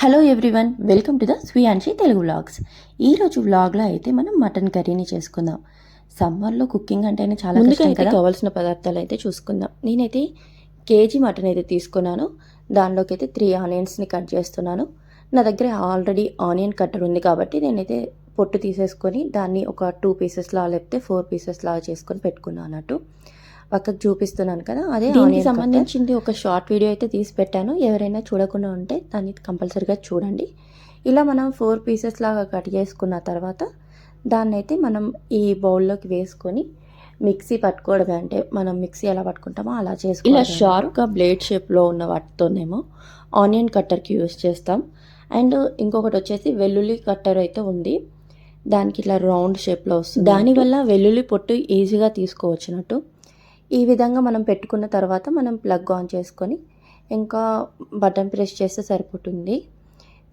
Hello everyone welcome to the Swiyanshi Telugu vlogs ఈరోజు వ్లాగ్లో అయితే మనం మటన్ కర్రీని చేసుకుందాం. సమ్మర్లో కుకింగ్ అంటేనే చాలా ముందుగా అయితే కావాల్సిన పదార్థాలు అయితే చూసుకుందాం. నేనైతే కేజీ మటన్ అయితే తీసుకున్నాను. దానిలోకి అయితే త్రీ ఆనియన్స్ని కట్ చేస్తున్నాను. నా దగ్గర ఆల్రెడీ ఆనియన్ కట్టర్ ఉంది కాబట్టి నేనైతే పొట్టు తీసేసుకొని దాన్ని ఒక టూ పీసెస్ లా లేకపోతే ఫోర్ పీసెస్ లాగా చేసుకొని పెట్టుకున్నాను అన్నట్టు. పక్కకు చూపిస్తున్నాను కదా అదే దీనికి దీనికి సంబంధించి సంబంధించింది ఒక షార్ట్ వీడియో అయితే తీసి పెట్టాను. ఎవరైనా చూడకుండా ఉంటే దాన్ని కంపల్సరీగా చూడండి. ఇలా మనం ఫోర్ పీసెస్ లాగా కట్ చేసుకున్న తర్వాత దాన్ని అయితే మనం ఈ బౌల్లోకి వేసుకొని మిక్సీ పట్టుకోవడమే. అంటే మనం మిక్సీ ఎలా పట్టుకుంటామో అలా ఇలా చేసుకోవాలి షార్ప్గా బ్లేడ్ షేప్లో ఉన్న వాటితోనేమో ఆనియన్ కట్టర్కి యూస్ చేస్తాం. అండ్ ఇంకొకటి వచ్చేసి వెల్లుల్లి కట్టర్ అయితే ఉంది. దానికి ఇట్లా రౌండ్ షేప్లో వస్తుంది. దానివల్ల వెల్లుల్లి పొట్టు ఈజీగా తీసుకోవచ్చినట్టు. ఈ విధంగా మనం పెట్టుకున్న తర్వాత మనం ప్లగ్ ఆన్ చేసుకొని ఇంకా బటన్ ప్రెస్ చేస్తే సరిపోతుంది.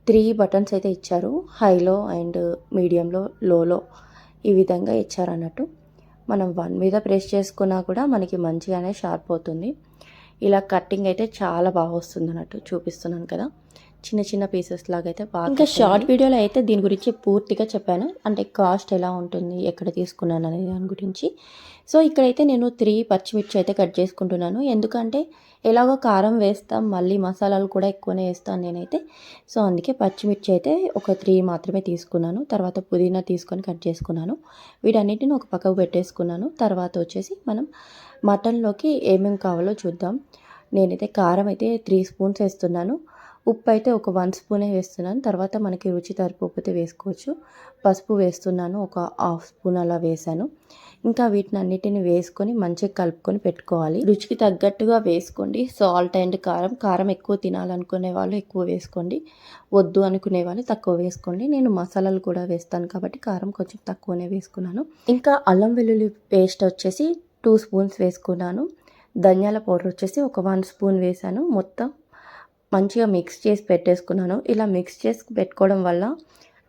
త్రీ బటన్స్ అయితే ఇచ్చారు. హైలో అండ్ మీడియంలో లోలో ఈ విధంగా ఇచ్చారు అన్నట్టు. మనం వన్ మీద ప్రెస్ చేసుకున్నా కూడా మనకి మంచిగానే షార్ప్ అవుతుంది. ఇలా కట్టింగ్ అయితే చాలా బాగా వస్తుంది అన్నట్టు చూపిస్తున్నాను కదా. చిన్న చిన్న పీసెస్ లాగా అయితే బాగా ఇంకా షార్ట్. వీడియోలో అయితే దీని గురించి పూర్తిగా చెప్పాను. అంటే కాస్ట్ ఎలా ఉంటుంది ఎక్కడ తీసుకున్నాను అనే దాని గురించి. సో ఇక్కడైతే నేను త్రీ పచ్చిమిర్చి అయితే కట్ చేసుకుంటున్నాను. ఎందుకంటే ఎలాగో కారం వేస్తాం మళ్ళీ మసాలాలు కూడా ఎక్కువనే వేస్తాను నేనైతే. సో అందుకే పచ్చిమిర్చి అయితే ఒక త్రీ మాత్రమే తీసుకున్నాను. తర్వాత పుదీనా తీసుకొని కట్ చేసుకున్నాను. వీటన్నిటిని ఒక పక్కకు పెట్టేసుకున్నాను. తర్వాత వచ్చేసి మనం మటన్లోకి ఏమేమి కావాలో చూద్దాం. నేనైతే కారం అయితే త్రీ స్పూన్స్ వేస్తున్నాను. ఉప్పు అయితే ఒక వన్ స్పూనే వేస్తున్నాను. తర్వాత మనకి రుచి తరిపోతే వేసుకోవచ్చు. పసుపు వేస్తున్నాను ఒక హాఫ్ స్పూన్ అలా వేసాను ఇంకా వీటిని అన్నిటిని వేసుకొని మంచిగా కలుపుకొని పెట్టుకోవాలి. రుచికి తగ్గట్టుగా వేసుకోండి. సాల్ట్ అండ్ కారం. కారం ఎక్కువ తినాలనుకునే వాళ్ళు ఎక్కువ వేసుకోండి. వద్దు అనుకునే వాళ్ళు తక్కువ వేసుకోండి. నేను మసాలాలు కూడా వేస్తాను కాబట్టి కారం కొంచెం తక్కువనే వేసుకున్నాను. ఇంకా అల్లం వెల్లుల్లి పేస్ట్ వచ్చేసి టూ స్పూన్స్ వేసుకున్నాను. ధనియాల పౌడర్ వచ్చేసి ఒక వన్ స్పూన్ వేసాను మొత్తం మంచిగా మిక్స్ చేసి పెట్టేసుకున్నాను. ఇలా మిక్స్ చేసి పెట్టుకోవడం వల్ల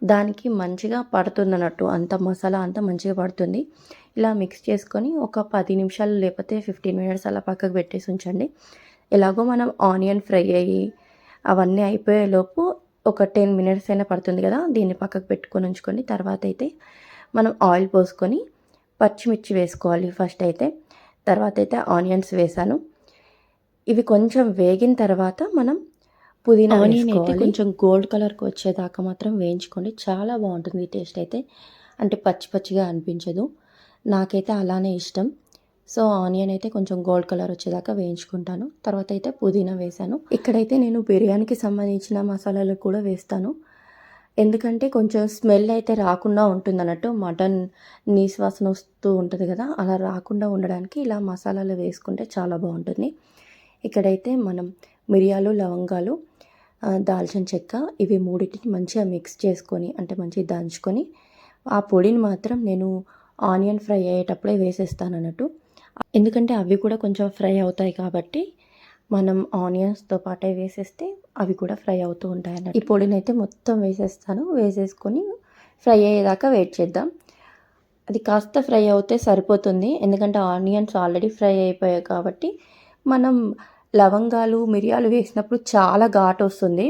దానికి మంచిగా పడుతుంది అన్నట్టు అంత మసాలా అంతా మంచిగా పడుతుంది. ఇలా మిక్స్ చేసుకొని ఒక పది నిమిషాలు లేకపోతే ఫిఫ్టీన్ మినిట్స్ అలా పక్కకు పెట్టేసి ఉంచండి. ఎలాగో మనం ఆనియన్ ఫ్రై అయ్యి అవన్నీ అయిపోయేలోపు ఒక టెన్ మినిట్స్ అయినా పడుతుంది కదా దీన్ని పక్కకు పెట్టుకొని ఉంచుకొని తర్వాత అయితే మనం ఆయిల్ పోసుకొని పచ్చిమిర్చి వేసుకోవాలి ఫస్ట్ అయితే. తర్వాత అయితే ఆనియన్స్ వేసాను. ఇవి కొంచెం వేగిన తర్వాత మనం పుదీనా ఆనియన్ అయితే కొంచెం గోల్డ్ కలర్కి వచ్చేదాకా మాత్రం వేయించుకోండి. చాలా బాగుంటుంది టేస్ట్ అయితే. అంటే పచ్చి పచ్చిగా అనిపించదు. నాకైతే అలానే ఇష్టం. సో ఆనియన్ అయితే కొంచెం గోల్డ్ కలర్ వచ్చేదాకా వేయించుకుంటాను. తర్వాత అయితే పుదీనా వేసాను. ఇక్కడైతే నేను బిర్యానీకి సంబంధించిన మసాలాలు కూడా వేస్తాను. ఎందుకంటే కొంచెం స్మెల్ అయితే రాకుండా ఉంటుంది అన్నట్టు మటన్ నీసు వాసన వస్తూ ఉంటుంది కదా అలా రాకుండా ఉండడానికి ఇలా మసాలాలు వేసుకుంటే చాలా బాగుంటుంది. ఇక్కడైతే మనం మిరియాలు లవంగాలు దాల్చిన చెక్క ఇవి మూడింటిని మంచిగా మిక్స్ చేసుకొని అంటే మంచిగా దంచుకొని ఆ పొడిని మాత్రం నేను ఆనియన్ ఫ్రై అయ్యేటప్పుడే వేసేస్తాను అన్నట్టు ఎందుకంటే అవి కూడా కొంచెం ఫ్రై అవుతాయి కాబట్టి మనం ఆనియన్స్తో పాటే వేసేస్తే అవి కూడా ఫ్రై అవుతూ ఉంటాయి అన్నట్టు ఈ పొడిని అయితే మొత్తం వేసేస్తాను. వేసేసుకొని ఫ్రై అయ్యేదాకా వెయిట్ చేద్దాం. అది కాస్త ఫ్రై అవుతే సరిపోతుంది. ఎందుకంటే ఆనియన్స్ ఆల్రెడీ ఫ్రై అయిపోయాయి కాబట్టి మనం లవంగాలు మిరియాలు వేసినప్పుడు చాలా ఘాటు వస్తుంది.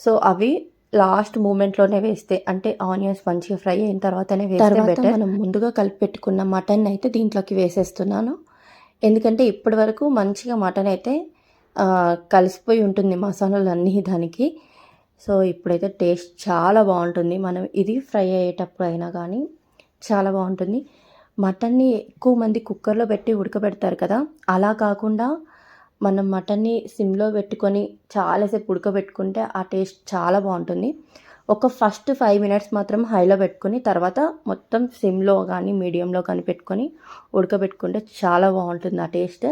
సో అవి లాస్ట్ మూమెంట్లోనే వేస్తే అంటే ఆనియన్స్ మంచిగా ఫ్రై అయిన తర్వాతనే వేస్తే బెటర్ మనం ముందుగా కలిపి పెట్టుకున్న మటన్ అయితే దీంట్లోకి వేసేస్తున్నాను. ఎందుకంటే ఇప్పటి వరకు మంచిగా మటన్ అయితే కలిసిపోయి ఉంటుంది మసాలాలు అన్నీ దానికి. సో ఇప్పుడైతే టేస్ట్ చాలా బాగుంటుంది. మనం ఇది ఫ్రై అయ్యేటప్పుడు అయినా కానీ చాలా బాగుంటుంది. మటన్ని ఎక్కువ మంది కుక్కర్లో పెట్టి ఉడకబెడతారు కదా. అలా కాకుండా మనం మటన్ని సిమ్లో పెట్టుకొని చాలాసేపు ఉడకబెట్టుకుంటే ఆ టేస్ట్ చాలా బాగుంటుంది. ఒక ఫస్ట్ ఫైవ్ మినిట్స్ మాత్రం హైలో పెట్టుకొని తర్వాత మొత్తం సిమ్లో కానీ మీడియంలో కానీ పెట్టుకొని ఉడకబెట్టుకుంటే చాలా బాగుంటుంది ఆ టేస్ట్.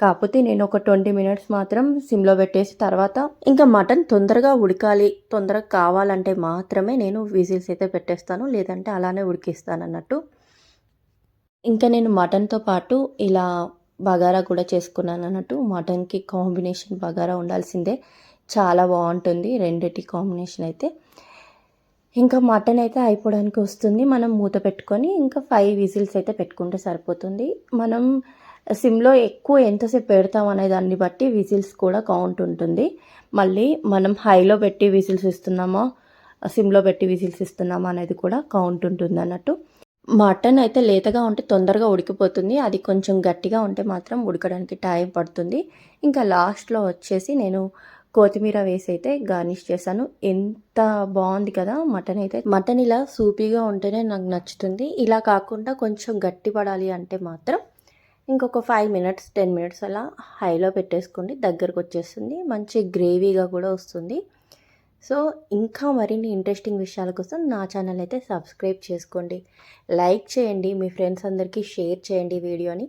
కాకపోతే నేను ఒక ట్వంటీ మినిట్స్ మాత్రం సిమ్లో పెట్టేసి తర్వాత ఇంకా మటన్ తొందరగా ఉడకాలి తొందరగా కావాలంటే మాత్రమే నేను విజిల్స్ అయితే పెట్టేస్తాను లేదంటే అలానే ఉడికిస్తాను అన్నట్టు ఇంకా నేను మటన్తో పాటు ఇలా బగారా కూడా చేసుకున్నాను అన్నట్టు. మటన్కి కాంబినేషన్ బగారా ఉండాల్సిందే. చాలా బాగుంటుంది రెండిటి కాంబినేషన్ అయితే. ఇంకా మటన్ అయితే అయిపోవడానికి వస్తుంది. మనం మూత పెట్టుకొని ఇంకా ఫైవ్ విజిల్స్ అయితే పెట్టుకుంటే సరిపోతుంది. మనం సిమ్లో ఎక్కువ ఎంతసేపు పెడతాం అనే దాన్ని బట్టి విజిల్స్ కూడా కౌంట్ ఉంటుంది. మళ్ళీ మనం హైలో పెట్టి విజిల్స్ ఇస్తున్నామా సిమ్లో పెట్టి విజిల్స్ ఇస్తున్నామా అనేది కూడా కౌంట్ ఉంటుంది అన్నట్టు. మటన్ అయితే లేతగా ఉంటే తొందరగా ఉడికిపోతుంది. అది కొంచెం గట్టిగా ఉంటే మాత్రం ఉడకడానికి టైం పడుతుంది. ఇంకా లాస్ట్లో వచ్చేసి నేను కొత్తిమీర వేసి అయితే గార్నిష్ చేశాను. ఎంత బాగుంది కదా మటన్ అయితే. మటన్ ఇలా సూపీగా ఉంటేనే నాకు నచ్చుతుంది. ఇలా కాకుండా కొంచెం గట్టి పడాలి అంటే మాత్రం ఇంకొక ఫైవ్ మినిట్స్ టెన్ మినిట్స్ అలా హైలో పెట్టేసుకోండి. దగ్గరకు వచ్చేస్తుంది. మంచి గ్రేవీగా కూడా వస్తుంది. సో ఇంకా మరిన్ని ఇంట్రెస్టింగ్ విషయాల కోసం నా ఛానల్ అయితే సబ్స్క్రైబ్ చేసుకోండి. లైక్ చేయండి మీ ఫ్రెండ్స్ అందరికీ షేర్ చేయండి వీడియోని.